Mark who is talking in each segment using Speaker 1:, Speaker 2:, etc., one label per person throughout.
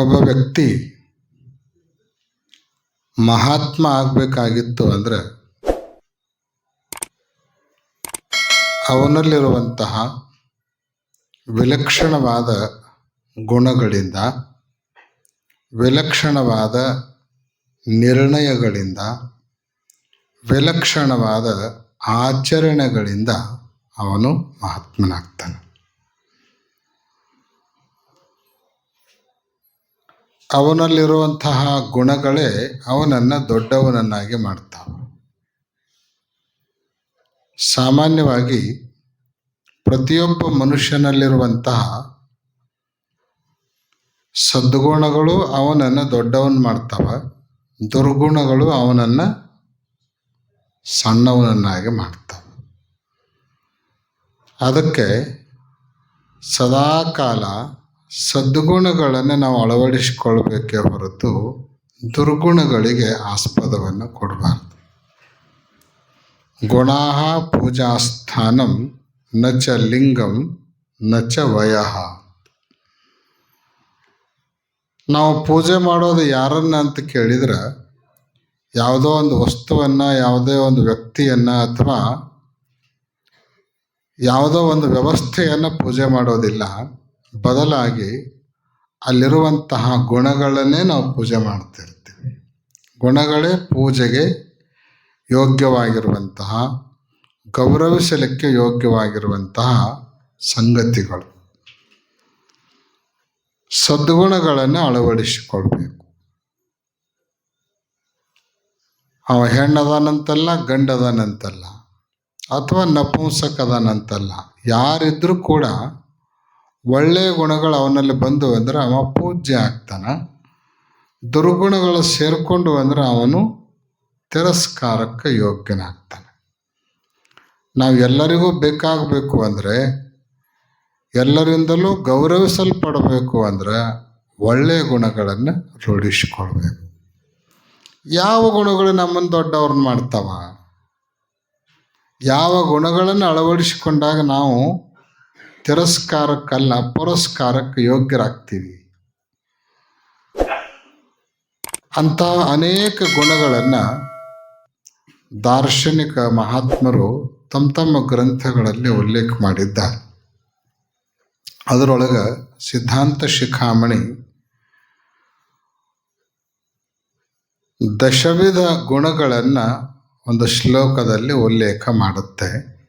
Speaker 1: ಒಬ್ಬ ವ್ಯಕ್ತಿ ಮಹಾತ್ಮ ಆಗಬೇಕಾಗಿತ್ತು ಅಂದರೆ ಅವನಲ್ಲಿರುವಂತಹ ವಿಲಕ್ಷಣವಾದ ಗುಣಗಳಿಂದ ವಿಲಕ್ಷಣವಾದ ನಿರ್ಣಯಗಳಿಂದ ವಿಲಕ್ಷಣವಾದ ಆಚರಣೆಗಳಿಂದ ಅವನು ಮಹಾತ್ಮನಾಗ್ತಾನೆ. ಅವನಲ್ಲಿರುವಂತಹ ಗುಣಗಳೇ ಅವನನ್ನು ದೊಡ್ಡವನನ್ನಾಗಿ ಮಾಡ್ತಾವೆ. ಸಾಮಾನ್ಯವಾಗಿ ಪ್ರತಿಯೊಬ್ಬ ಮನುಷ್ಯನಲ್ಲಿರುವಂತಹ ಸದ್ಗುಣಗಳು ಅವನನ್ನು ದೊಡ್ಡವನ್ ಮಾಡ್ತಾವ, ದುರ್ಗುಣಗಳು ಅವನನ್ನು ಸಣ್ಣವನನ್ನಾಗಿ ಮಾಡ್ತಾವೆ. ಅದಕ್ಕೆ ಸದಾಕಾಲ ಸದ್ಗುಣಗಳನ್ನು ನಾವು ಅಳವಡಿಸಿಕೊಳ್ಬೇಕೇ ಹೊರತು ದುರ್ಗುಣಗಳಿಗೆ ಆಸ್ಪದವನ್ನು ಕೊಡಬಾರ್ದು. ಗುಣಾ ಪೂಜಾಸ್ಥಾನಂ ನ ಚ ಲಿಂಗಂ ನ ಚ ವಯಃ. ನಾವು ಪೂಜೆ ಮಾಡೋದು ಯಾರನ್ನ ಅಂತ ಕೇಳಿದ್ರೆ ಯಾವುದೋ ಒಂದು ವಸ್ತುವನ್ನು, ಯಾವುದೇ ಒಂದು ವ್ಯಕ್ತಿಯನ್ನು ಅಥವಾ ಯಾವುದೋ ಒಂದು ವ್ಯವಸ್ಥೆಯನ್ನು ಪೂಜೆ ಮಾಡೋದಿಲ್ಲ. ಬದಲಾಗಿ ಅಲ್ಲಿರುವಂತಹ ಗುಣಗಳನ್ನೇ ನಾವು ಪೂಜೆ ಮಾಡ್ತಿರ್ತೀವಿ. ಗುಣಗಳೇ ಪೂಜೆಗೆ ಯೋಗ್ಯವಾಗಿರುವಂತಹ, ಗೌರವಿಸಲಿಕ್ಕೆ ಯೋಗ್ಯವಾಗಿರುವಂತಹ ಸಂಗತಿಗಳು. ಸದ್ಗುಣಗಳನ್ನು ಅಳವಡಿಸಿಕೊಳ್ಬೇಕು. ಅವ ಹೆಣ್ಣದಾನಂತಲ್ಲ, ಗಂಡದಾನಂತಲ್ಲ, ಅಥವಾ ನಪುಂಸಕದನಂತಲ್ಲ, ಯಾರಿದ್ರೂ ಕೂಡ ಒಳ್ಳೆಯ ಗುಣಗಳು ಅವನಲ್ಲಿ ಬಂದು ಅಂದರೆ ಅವ ಪೂಜ್ಯ ಆಗ್ತಾನೆ. ದುರ್ಗುಣಗಳು ಸೇರಿಕೊಂಡು ಅಂದರೆ ಅವನು ತಿರಸ್ಕಾರಕ್ಕೆ ಯೋಗ್ಯನಾಗ್ತಾನೆ. ನಾವು ಎಲ್ಲರಿಗೂ ಬೇಕಾಗಬೇಕು ಅಂದರೆ, ಎಲ್ಲರಿಂದಲೂ ಗೌರವಿಸಲ್ಪಡಬೇಕು ಅಂದರೆ ಒಳ್ಳೆಯ ಗುಣಗಳನ್ನು ರೂಢಿಸಿಕೊಳ್ಬೇಕು. ಯಾವ ಗುಣಗಳು ನಮ್ಮನ್ನು ದೊಡ್ಡವ್ರನ್ನ ಮಾಡ್ತಾವ? ಯಾವ ಗುಣಗಳನ್ನು ಅಳವಡಿಸಿಕೊಂಡಾಗ ನಾವು ತಿರಸ್ಕಾರಕ್ಕಲ್ಲ, ಪುರಸ್ಕಾರಕ್ಕೆ ಯೋಗ್ಯರಾಗ್ತೀವಿ. ಅಂಥ ಅನೇಕ ಗುಣಗಳನ್ನು ದಾರ್ಶನಿಕ ಮಹಾತ್ಮರು ತಮ್ಮ ತಮ್ಮ ಗ್ರಂಥಗಳಲ್ಲಿ ಉಲ್ಲೇಖ ಮಾಡಿದ್ದಾರೆ. ಅದರೊಳಗೆ ಸಿದ್ಧಾಂತ ಶಿಖಾಮಣಿ ದಶವಿಧ ಗುಣಗಳನ್ನು ಒಂದು ಶ್ಲೋಕದಲ್ಲಿ ಉಲ್ಲೇಖ ಮಾಡುತ್ತೆ.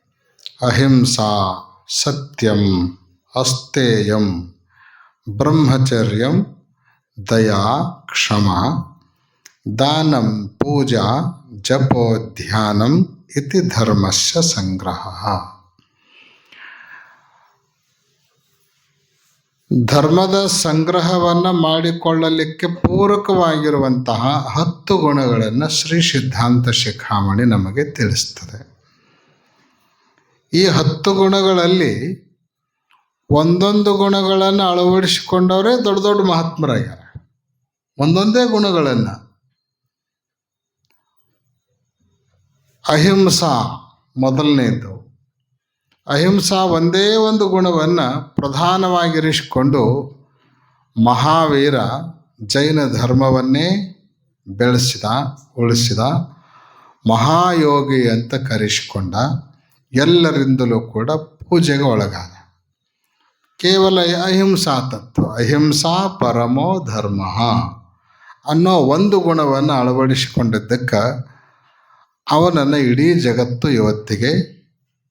Speaker 1: ಅಹಿಂಸಾ. ಸತ್ಯಂ ಅಸ್ತೇಯಂ ಬ್ರಹ್ಮಚರ್ಯಂ, ದಯಾ, ಕ್ಷಮ, ದಾನಂ, ಪೂಜಾ ಜಪೋ ಧ್ಯಾನಂ ಇತಿ ಧರ್ಮಸ್ಯ ಸಂಗ್ರಹ. ಧರ್ಮದ ಸಂಗ್ರಹವನ್ನು ಮಾಡಿಕೊಳ್ಳಲಿಕ್ಕೆ ಪೂರಕವಾಗಿರುವಂತಹ ಹತ್ತು ಗುಣಗಳನ್ನು ಶ್ರೀ ಸಿದ್ಧಾಂತ ಶಿಖಾಮಣಿ ನಮಗೆ ತಿಳಿಸ್ತದೆ. ಈ ಹತ್ತು ಗುಣಗಳಲ್ಲಿ ಒಂದೊಂದು ಗುಣಗಳನ್ನು ಅಳವಡಿಸಿಕೊಂಡವರೇ ದೊಡ್ಡ ದೊಡ್ಡ ಮಹಾತ್ಮರಾಗ್ಯಾರ. ಒಂದೊಂದೇ ಗುಣಗಳನ್ನು. ಅಹಿಂಸಾ ಮೊದಲನೇದು. ಅಹಿಂಸಾ ಒಂದೇ ಒಂದು ಗುಣವನ್ನು ಪ್ರಧಾನವಾಗಿರಿಸಿಕೊಂಡು ಮಹಾವೀರ ಜೈನ ಧರ್ಮವನ್ನೇ ಬೆಳೆಸಿದ, ಉಳಿಸಿದ ಮಹಾಯೋಗಿ ಅಂತ ಕರೆಸಿಕೊಂಡ ಎಲ್ಲರಿಂದಲೂ ಕೂಡ ಪೂಜೆಗೆ ಒಳಗಾದ. ಕೇವಲ ಅಹಿಂಸಾ ತತ್ವ, ಅಹಿಂಸಾ ಪರಮೋ ಧರ್ಮ. ಅನ್ನೋ ಒಂದು ಗುಣವನ್ನು ಅಳವಡಿಸಿಕೊಂಡಿದ್ದಕ್ಕೆ ಅವನನ್ನು ಇಡೀ ಜಗತ್ತು ಇವತ್ತಿಗೆ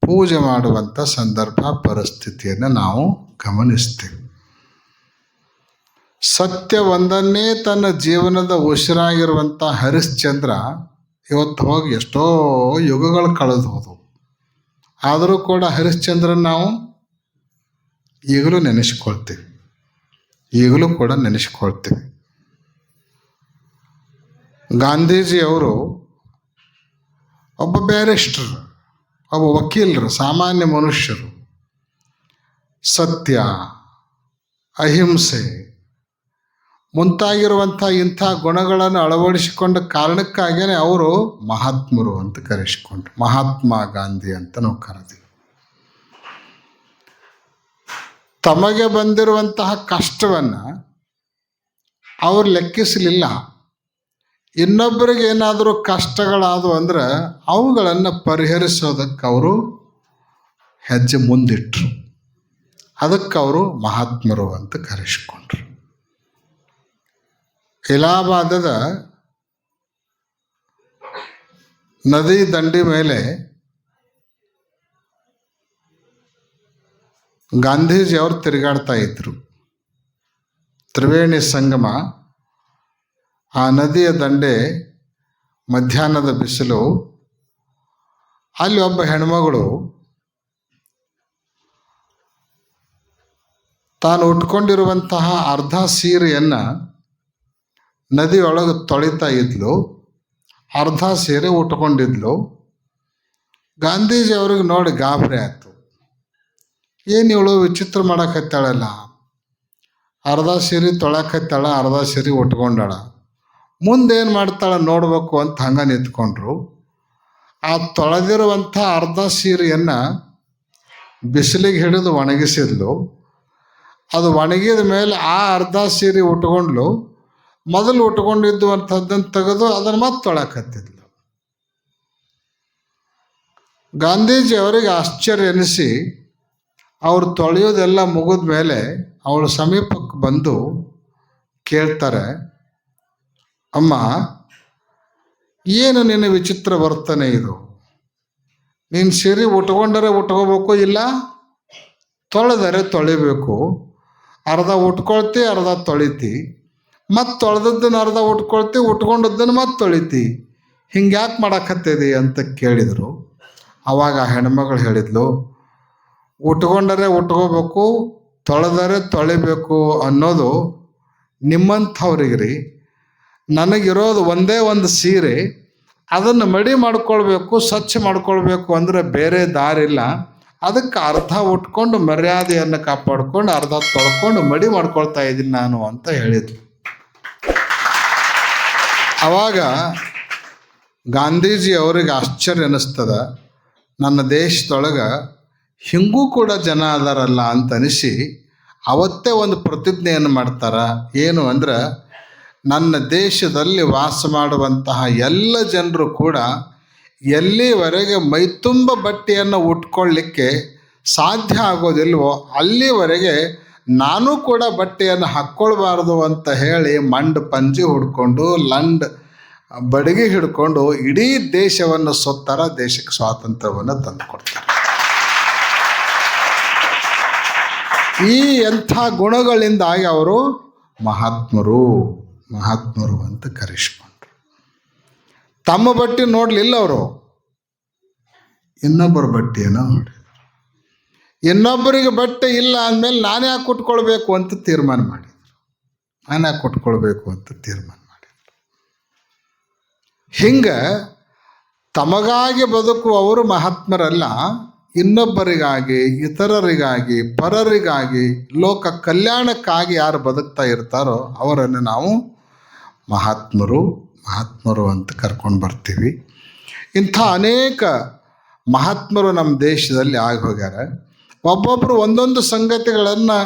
Speaker 1: ಪೂಜೆ ಮಾಡುವಂಥ ಸಂದರ್ಭ, ಪರಿಸ್ಥಿತಿಯನ್ನು ನಾವು ಗಮನಿಸ್ತೀವಿ. ಸತ್ಯ ಒಂದನ್ನೇ ತನ್ನ ಜೀವನದ ಉಸಿರಾಗಿರುವಂಥ ಹರಿಶ್ಚಂದ್ರ ಇವತ್ತು ಹೋಗಿ ಎಷ್ಟೋ ಯುಗಗಳು ಕಳೆದು ಹೋದವು. ಆದರೂ ಕೂಡ ಹರಿಶ್ಚಂದ್ರನ್ ನಾವು ಈಗಲೂ ನೆನೆಸ್ಕೊಳ್ತೀವಿ. ಈಗಲೂ ಕೂಡ ನೆನೆಸ್ಕೊಳ್ತೀವಿ. ಗಾಂಧೀಜಿಯವರು ಒಬ್ಬ ಬ್ಯಾರಿಸ್ಟರ್, ಒಬ್ಬ ವಕೀಲರು, ಸಾಮಾನ್ಯ ಮನುಷ್ಯರು, ಸತ್ಯ, ಅಹಿಂಸೆ ಮುಂತಾಗಿರುವಂಥ ಇಂಥ ಗುಣಗಳನ್ನು ಅಳವಡಿಸಿಕೊಂಡ ಕಾರಣಕ್ಕಾಗಿಯೇ ಅವರು ಮಹಾತ್ಮರು ಅಂತ ಕರೆಸಿಕೊಂಡ್ರು. ಮಹಾತ್ಮ ಗಾಂಧಿ ಅಂತ ನಾವು ಕರೆದೀವಿ. ತಮಗೆ ಬಂದಿರುವಂತಹ ಕಷ್ಟವನ್ನು ಅವ್ರು ಲೆಕ್ಕಿಸಲಿಲ್ಲ. ಇನ್ನೊಬ್ಬರಿಗೆ ಏನಾದರೂ ಕಷ್ಟಗಳಾದವು ಅಂದ್ರೆ ಅವುಗಳನ್ನು ಪರಿಹರಿಸೋದಕ್ಕೆ ಅವರು ಹೆಜ್ಜೆ ಮುಂದಿಟ್ರು. ಅದಕ್ಕೆ ಅವರು ಮಹಾತ್ಮರು ಅಂತ ಕರೆಸ್ಕೊಂಡ್ರು. ಇಲಾಹಾಬಾದದ ನದಿ ದಂಡಿ ಮೇಲೆ ಗಾಂಧೀಜಿ ಅವರು ತಿರುಗಾಡ್ತಾ ಇದ್ರು. ತ್ರಿವೇಣಿ ಸಂಗಮ ಆ ನದಿಯ ದಂಡೆ ಮಧ್ಯಾಹ್ನದ ಬಿಸಿಲು, ಅಲ್ಲಿ ಒಬ್ಬ ಹೆಣ್ಮಗಳು ತಾನು ಉಟ್ಕೊಂಡಿರುವಂತಹ ಅರ್ಧ ಸೀರೆಯನ್ನು ನದಿಯೊಳಗೆ ತೊಳಿತಾ ಇದ್ಲು, ಅರ್ಧ ಸೀರೆ ಉಟ್ಕೊಂಡಿದ್ಲು. ಗಾಂಧೀಜಿ ಅವ್ರಿಗೆ ನೋಡಿ ಗಾಬರಿ ಆಯಿತು. ಏನು ಇವಳು ವಿಚಿತ್ರ ಮಾಡಕತ್ತಾಳಲ್ಲ ಅರ್ಧ ಸೀರೆ ತೊಳಕತ್ತಾಳ ಅರ್ಧ ಸೀರೆ ಉಟ್ಕೊಂಡಾಳ. ಮುಂದೇನು ಮಾಡ್ತಾಳ ನೋಡಬೇಕು ಅಂತ ಹಂಗೆ ನಿಂತ್ಕೊಂಡ್ರು. ಆ ತೊಳೆದಿರುವಂಥ ಅರ್ಧ ಸೀರೆಯನ್ನು ಬಿಸಿಲಿಗೆ ಹಿಡಿದು ಒಣಗಿಸಿದ್ಲು. ಅದು ಒಣಗಿದ ಮೇಲೆ ಆ ಅರ್ಧ ಸೀರೆ ಉಟ್ಕೊಂಡ್ಲು. ಮೊದಲು ಉಟ್ಕೊಂಡಿದ್ದು ಅಂಥದ್ದನ್ನು ತೆಗೆದು ಅದನ್ನು ಮತ್ತೆ ತೊಳಕತ್ತಿದ್ಲು. ಗಾಂಧೀಜಿ ಅವರಿಗೆ ಆಶ್ಚರ್ಯ ಎನಿಸಿ, ಅವ್ರು ತೊಳೆಯೋದೆಲ್ಲ ಮುಗಿದ ಮೇಲೆ ಅವಳು ಸಮೀಪಕ್ಕೆ ಬಂದು ಕೇಳ್ತಾರೆ, ಅಮ್ಮ, ಏನು ನಿನ್ನ ವಿಚಿತ್ರ ವರ್ತನೆ ಇದು? ನೀನು ಸೀರೆ ಉಟ್ಕೊಂಡರೆ ಉಟ್ಕೋಬೇಕು, ಇಲ್ಲ ತೊಳೆದರೆ ತೊಳಿಬೇಕು? ಅರ್ಧ ಉಟ್ಕೊಳ್ತಿ, ಅರ್ಧ ತೊಳಿತಿ. ಮತ್ತು ತೊಳೆದದ್ದನ್ನು ಅರ್ಧ ಉಟ್ಕೊಳ್ತಿ, ಉಟ್ಕೊಂಡದ್ದನ್ನು ಮತ್ತೆ ತೊಳಿತಿ. ಹಿಂಗೆ ಯಾಕೆ ಮಾಡಾಕತ್ತೇದಿ ಅಂತ ಕೇಳಿದರು. ಆವಾಗ ಆ ಹೆಣ್ಮಗಳು ಹೇಳಿದ್ಲು, ಉಟ್ಕೊಂಡರೆ ಉಟ್ಕೋಬೇಕು, ತೊಳೆದರೆ ತೊಳಿಬೇಕು ಅನ್ನೋದು ನಿಮ್ಮಂಥವ್ರಿಗೆ ರೀ ನನಗಿರೋದು ಒಂದೇ ಒಂದು ಸೀರೆ, ಅದನ್ನು ಮಡಿ ಮಾಡ್ಕೊಳ್ಬೇಕು, ಸ್ವಚ್ಛ ಮಾಡ್ಕೊಳ್ಬೇಕು ಅಂದರೆ ಬೇರೆ ದಾರಿ ಇಲ್ಲ ಅದಕ್ಕೆ ಅರ್ಧ ಉಟ್ಕೊಂಡು ಮರ್ಯಾದೆಯನ್ನು ಕಾಪಾಡ್ಕೊಂಡು, ಅರ್ಧ ತೊಳ್ಕೊಂಡು ಮಡಿ ಮಾಡ್ಕೊಳ್ತಾ ಇದ್ದೀನಿ ನಾನು ಅಂತ ಹೇಳಿದ್ಲು. ಅವಾಗ ಗಾಂಧೀಜಿ ಅವರಿಗೆ ಆಶ್ಚರ್ಯ ಅನ್ನಿಸ್ತದ, ನನ್ನ ದೇಶದೊಳಗೆ ಹಿಂಗೂ ಕೂಡ ಜನ ಅದಾರಲ್ಲ ಅಂತ ಅನಿಸಿ, ಅವತ್ತೇ ಒಂದು ಪ್ರತಿಜ್ಞೆಯನ್ನು ಮಾಡ್ತಾರ. ಏನು ಅಂದ್ರೆ, ನನ್ನ ದೇಶದಲ್ಲಿ ವಾಸ ಮಾಡುವಂತಹ ಎಲ್ಲ ಜನರು ಕೂಡ ಎಲ್ಲಿವರೆಗೆ ಮೈತುಂಬ ಬಟ್ಟೆಯನ್ನು ಉಟ್ಕೊಳ್ಳಿಕ್ಕೆ ಸಾಧ್ಯ ಆಗೋದಿಲ್ವೋ ಅಲ್ಲಿವರೆಗೆ ನಾನು ಕೂಡ ಬಟ್ಟೆಯನ್ನು ಹಾಕ್ಕೊಳ್ಬಾರ್ದು ಅಂತ ಹೇಳಿ ಮಂಡ್ ಪಂಜಿ ಹುಡ್ಕೊಂಡು, ಲಂಡ್ ಬಡಗಿ ಹಿಡ್ಕೊಂಡು ಇಡೀ ದೇಶವನ್ನು ಸುತ್ತಾರ ದೇಶಕ್ಕೆ ಸ್ವಾತಂತ್ರ್ಯವನ್ನು ತಂದುಕೊಡ್ತಾರೆ ಈ ಎಂಥ ಗುಣಗಳಿಂದಾಗಿ ಅವರು ಮಹಾತ್ಮರು ಮಹಾತ್ಮರು ಅಂತ ಕರೆಸ್ಕೊಂಡ್ರು. ತಮ್ಮ ಬಟ್ಟೆ ನೋಡಲಿಲ್ಲ ಅವರು. ಇನ್ನೊಬ್ಬರ ಬಟ್ಟೆಯನ್ನು ನೋಡಿದ್ರು ಇನ್ನೊಬ್ಬರಿಗೆ ಬಟ್ಟೆ ಇಲ್ಲ ಅಂದಮೇಲೆ ನಾನೇ ಯಾಕೆ ಕೊಟ್ಕೊಳ್ಬೇಕು ಅಂತ ತೀರ್ಮಾನ ಮಾಡಿದ್ರು. ನಾನು ಯಾಕೆ ಕುಟ್ಕೊಳ್ಬೇಕು ಅಂತ ತೀರ್ಮಾನ ಮಾಡಿದ್ರು. ಹಿಂಗೆ ತಮಗಾಗಿ ಬದುಕುವವರು ಮಹಾತ್ಮರಲ್ಲ, ಇನ್ನೊಬ್ಬರಿಗಾಗಿ, ಇತರರಿಗಾಗಿ, ಪರರಿಗಾಗಿ, ಲೋಕ ಕಲ್ಯಾಣಕ್ಕಾಗಿ ಯಾರು ಬದುಕ್ತಾ ಇರ್ತಾರೋ ಅವರನ್ನು ನಾವು ಮಹಾತ್ಮರು ಮಹಾತ್ಮರು ಅಂತ ಕರ್ಕೊಂಡು ಬರ್ತೀವಿ. ಇಂಥ ಅನೇಕ ಮಹಾತ್ಮರು ನಮ್ಮ ದೇಶದಲ್ಲಿ ಆಗಿ ಹೋಗ್ಯಾರ. ಒಬ್ಬೊಬ್ಬರು ಒಂದೊಂದು ಸಂಗತಿಗಳನ್ನು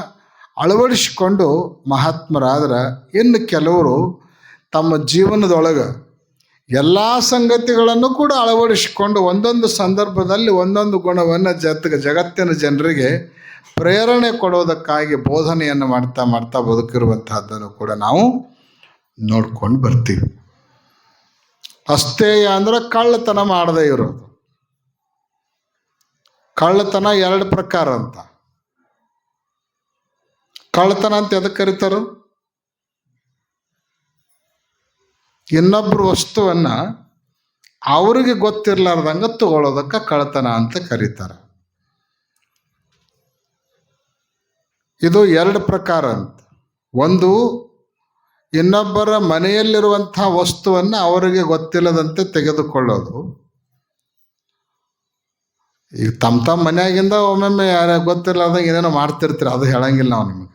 Speaker 1: ಅಳವಡಿಸಿಕೊಂಡು ಮಹಾತ್ಮರಾದ್ರೆ, ಇನ್ನು ಕೆಲವರು ತಮ್ಮ ಜೀವನದೊಳಗೆ ಎಲ್ಲ ಸಂಗತಿಗಳನ್ನು ಕೂಡ ಅಳವಡಿಸಿಕೊಂಡು ಒಂದೊಂದು ಸಂದರ್ಭದಲ್ಲಿ ಒಂದೊಂದು ಗುಣವನ್ನು ಜತ್, ಜಗತ್ತಿನ ಜನರಿಗೆ ಪ್ರೇರಣೆ ಕೊಡೋದಕ್ಕಾಗಿ ಬೋಧನೆಯನ್ನು ಮಾಡ್ತಾ ಮಾಡ್ತಾ ಬದುಕಿರುವಂತಹದ್ದನ್ನು ಕೂಡ ನಾವು ನೋಡ್ಕೊಂಡು ಬರ್ತೀವಿ. ಅಷ್ಟೇ ಅಂದ್ರೆ ಕಳ್ಳತನ ಮಾಡದೇ ಇರೋದು. ಕಳ್ಳತನ ಎರಡು ಪ್ರಕಾರ ಅಂತ. ಕಳ್ಳತನ ಅಂತ ಎದಕ್ಕೆ ಕರೀತಾರ? ಇನ್ನೊಬ್ರು ವಸ್ತುವನ್ನ ಅವ್ರಿಗೆ ಗೊತ್ತಿರ್ಲಾರ್ದಂಗ ತಗೊಳ್ಳೋದಕ್ಕೆ ಕಳ್ಳತನ ಅಂತ ಕರೀತಾರೆ. ಇದು ಎರಡು ಪ್ರಕಾರ ಅಂತ. ಒಂದು, ಇನ್ನೊಬ್ಬರ ಮನೆಯಲ್ಲಿರುವಂಥ ವಸ್ತುವನ್ನು ಅವರಿಗೆ ಗೊತ್ತಿಲ್ಲದಂತೆ ತೆಗೆದುಕೊಳ್ಳೋದು. ಈಗ ತಮ್ಮ ತಮ್ಮ ಮನೆಯಾಗಿಂದ ಒಮ್ಮೊಮ್ಮೆ ಯಾರ ಗೊತ್ತಿರ್ಲಾರ್ದಂಗೆ ಏನೇನೋ ಮಾಡ್ತಿರ್ತೀರ, ಅದು ಹೇಳಂಗಿಲ್ಲ ನಾವು ನಿಮಗೆ.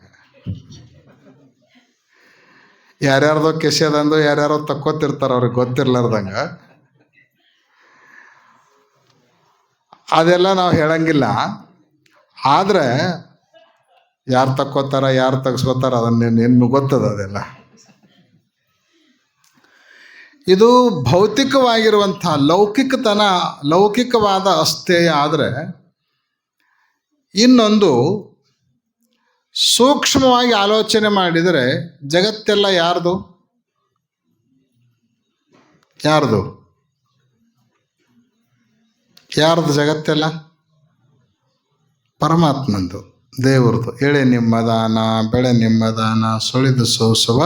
Speaker 1: ಯಾರ್ಯಾರ್ದೋ ಕೆಸೆದಂದು ಯಾರ್ಯಾರೋ ತಕ್ಕೋತಿರ್ತಾರೆ ಅವ್ರಿಗೆ ಗೊತ್ತಿರ್ಲಾರ್ದಂಗ. ಅದೆಲ್ಲ ನಾವು ಹೇಳಂಗಿಲ್ಲ. ಆದ್ರೆ ಯಾರು ತಕ್ಕೋತಾರ, ಯಾರು ತಗ್ಸ್ಕೋತಾರ ಅದನ್ನ ನಿಮ್ಗೆ ಗೊತ್ತದ ಅದೆಲ್ಲ. ಇದು ಭೌತಿಕವಾಗಿರುವಂಥ ಲೌಕಿಕತನ, ಲೌಕಿಕವಾದ ಅಸ್ಥೇಯ ಆದರೆ ಇನ್ನೊಂದು ಸೂಕ್ಷ್ಮವಾಗಿ ಆಲೋಚನೆ ಮಾಡಿದರೆ ಜಗತ್ತೆಲ್ಲ ಯಾರ್ದು? ಯಾರ್ದು? ಯಾರ್ದು ಜಗತ್ತೆಲ್ಲ? ಪರಮಾತ್ಮಂದು, ದೇವ್ರದು. ಎಳೆ ನಿಮ್ಮದಾನ, ಬೆಳೆ ನಿಮ್ಮದಾನ, ಸುಳಿದು ಸೋಸುವ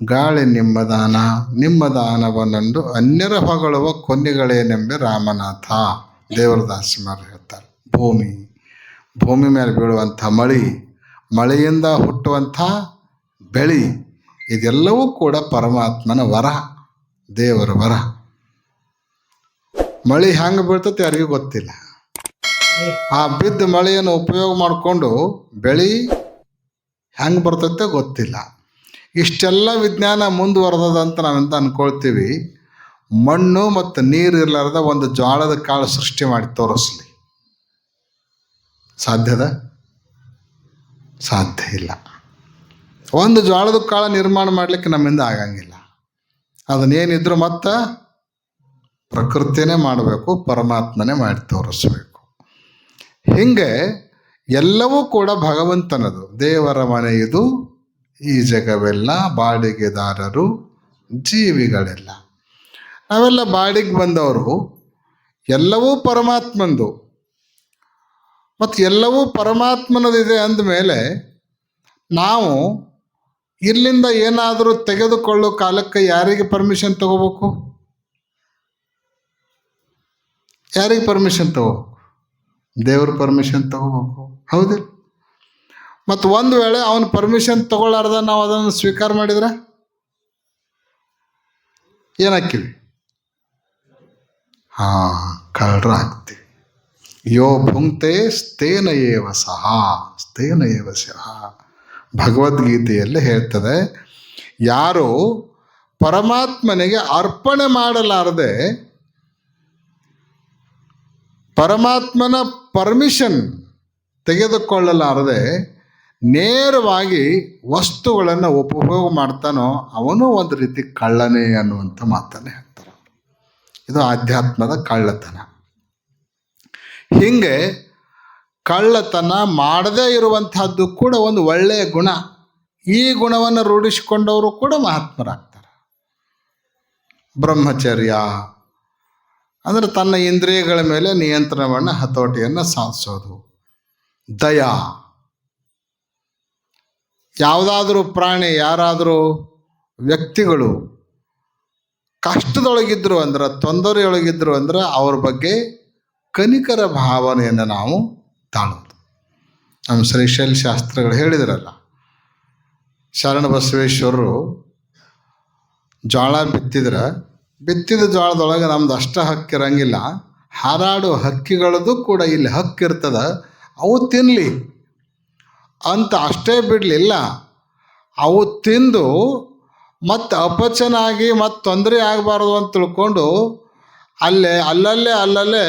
Speaker 1: ಗಾಳಿ ನಿಮ್ಮ ದಾನವನ್ನೇ ಅನ್ಯರ ಹೊಗಳುವ ಕೊನ್ನಿಗಳೇನೆಂಬೆ ರಾಮನಾಥ. ದೇವರ ದಾಸಿಮಾರು ಹೇಳ್ತಾರೆ, ಭೂಮಿ ಭೂಮಿ ಮೇಲೆ ಬೀಳುವಂಥ ಮಳಿ, ಮಳೆಯಿಂದ ಹುಟ್ಟುವಂಥ ಬೆಳಿ, ಇದೆಲ್ಲವೂ ಕೂಡ ಪರಮಾತ್ಮನ ವರ, ದೇವರ ವರ. ಮಳೆ ಹೆಂಗೆ ಬೀಳ್ತೈತೆ ಯಾರಿಗೂ ಗೊತ್ತಿಲ್ಲ. ಆ ಬಿದ್ದ ಮಳೆಯನ್ನು ಉಪಯೋಗ ಮಾಡಿಕೊಂಡು ಬೆಳೆ ಹೆಂಗೆ ಬರ್ತೈತೆ ಗೊತ್ತಿಲ್ಲ. ಇಷ್ಟೆಲ್ಲ ವಿಜ್ಞಾನ ಮುಂದುವರೆದಂತ ನಾವೆಂತ ಅನ್ಕೊಳ್ತೀವಿ. ಮಣ್ಣು ಮತ್ತು ನೀರು ಇರಲಾರ್ದ ಒಂದು ಜ್ವಾಳದ ಕಾಳು ಸೃಷ್ಟಿ ಮಾಡಿ ತೋರಿಸ್ಲಿ. ಸಾಧ್ಯದ ಸಾಧ್ಯ ಇಲ್ಲ. ಒಂದು ಜ್ವಾಳದ ಕಾಳು ನಿರ್ಮಾಣ ಮಾಡಲಿಕ್ಕೆ ನಮ್ಮಿಂದ ಆಗಂಗಿಲ್ಲ. ಅದನ್ನೇನಿದ್ರು ಮತ್ತೆ ಪ್ರಕೃತಿನೇ ಮಾಡಬೇಕು, ಪರಮಾತ್ಮನೇ ಮಾಡಿ ತೋರಿಸ್ಬೇಕು. ಹಿಂಗೆ ಎಲ್ಲವೂ ಕೂಡ ಭಗವಂತನದು. ದೇವರ ಮನೆಯದು ಈ ಜಗವೆಲ್ಲ ಬಾಡಿಗೆದಾರರು ಜೀವಿಗಳೆಲ್ಲ. ನಾವೆಲ್ಲ ಬಾಡಿಗೆ ಬಂದವರು ಎಲ್ಲವೂ ಪರಮಾತ್ಮಂದು. ಮತ್ತು ಎಲ್ಲವೂ ಪರಮಾತ್ಮನದಿದೆ ಅಂದಮೇಲೆ ನಾವು ಇಲ್ಲಿಂದ ಏನಾದರೂ ತೆಗೆದುಕೊಳ್ಳೋ ಕಾಲಕ್ಕೆ ಯಾರಿಗೆ ಪರ್ಮಿಷನ್ ತಗೋಬೇಕು? ಯಾರಿಗೆ ಪರ್ಮಿಷನ್ ತಗೋಬೇಕು? ದೇವ್ರ ಪರ್ಮಿಷನ್ ತಗೋಬೇಕು. ಹೌದಿಲ್ಲ ಮತ್ತು ಒಂದು ವೇಳೆ ಅವನ ಪರ್ಮಿಷನ್ ತಗೊಳ್ಳಾರ್ದ ನಾವು ಅದನ್ನು ಸ್ವೀಕಾರ ಮಾಡಿದ್ರೆ? ಏನಾಕ್ತೀವಿ ಹಾ ಕಳ್ರ ಆಗ್ತೀವಿ ಯೋ ಭುಂಕ್ತೆ ಸ್ಥೇನ ಸಹ ಸ್ಥೇನ ಸಹ. ಭಗವದ್ಗೀತೆಯಲ್ಲಿ ಹೇಳ್ತದೆ, ಯಾರು ಪರಮಾತ್ಮನಿಗೆ ಅರ್ಪಣೆ ಮಾಡಲಾರದೆ ಪರಮಾತ್ಮನ ಪರ್ಮಿಷನ್ ತೆಗೆದುಕೊಳ್ಳಲಾರದೆ ನೇರವಾಗಿ ವಸ್ತುಗಳನ್ನು ಉಪಭೋಗ ಮಾಡ್ತಾನೋ ಅವನು ಒಂದು ರೀತಿ ಕಳ್ಳನೇ ಅನ್ನುವಂಥ ಮಾತನ್ನೇ ಹೇಳ್ತಾರೆ ಇದು ಆಧ್ಯಾತ್ಮದ ಕಳ್ಳತನ. ಹಿಂಗೆ ಕಳ್ಳತನ ಮಾಡದೇ ಇರುವಂತಹದ್ದು ಕೂಡ ಒಂದು ಒಳ್ಳೆಯ ಗುಣ. ಈ ಗುಣವನ್ನು ರೂಢಿಸಿಕೊಂಡವರು ಕೂಡ ಮಹಾತ್ಮರಾಗ್ತಾರೆ. ಬ್ರಹ್ಮಚರ್ಯ ಅಂದರೆ ತನ್ನ ಇಂದ್ರಿಯಗಳ ಮೇಲೆ ನಿಯಂತ್ರಣವನ್ನು ಹತೋಟಿಯನ್ನು ಸಾಧಿಸೋದು. ದಯಾ ಯಾವುದಾದ್ರೂ ಪ್ರಾಣಿ, ಯಾರಾದರೂ ವ್ಯಕ್ತಿಗಳು ಕಷ್ಟದೊಳಗಿದ್ರು ಅಂದ್ರೆ, ತೊಂದರೆಯೊಳಗಿದ್ರು ಅಂದ್ರೆ ಅವ್ರ ಬಗ್ಗೆ ಕನಿಕರ ಭಾವನೆಯನ್ನು ನಾವು ತಾಳೋದು ನಮ್ಮ ಶ್ರೀಶೈಲ್ ಶಾಸ್ತ್ರಗಳು ಹೇಳಿದ್ರಲ್ಲ, ಶರಣ ಬಸವೇಶ್ವರರು ಜೋಳ ಬಿತ್ತಿದ್ರೆ, ಬಿತ್ತಿದ ಜೋಳದೊಳಗೆ ನಮ್ದು ಅಷ್ಟ ಹಕ್ಕಿರಂಗಿಲ್ಲ ಹಾರಾಡು ಹಕ್ಕಿಗಳದ್ದು ಕೂಡ ಇಲ್ಲಿ ಹಕ್ಕಿರ್ತದ ಅವು ತಿನ್ನಲಿ ಅಂತ ಅಷ್ಟೇ ಬಿಡಲಿಲ್ಲ. ಅವು ತಿಂದು ಮತ್ತು ಅಪಚನ ಆಗಿ ಮತ್ತು ತೊಂದರೆ ಆಗಬಾರ್ದು ಅಂತ ತಿಳ್ಕೊಂಡು ಅಲ್ಲೇ, ಅಲ್ಲಲ್ಲೇ ಅಲ್ಲಲ್ಲೇ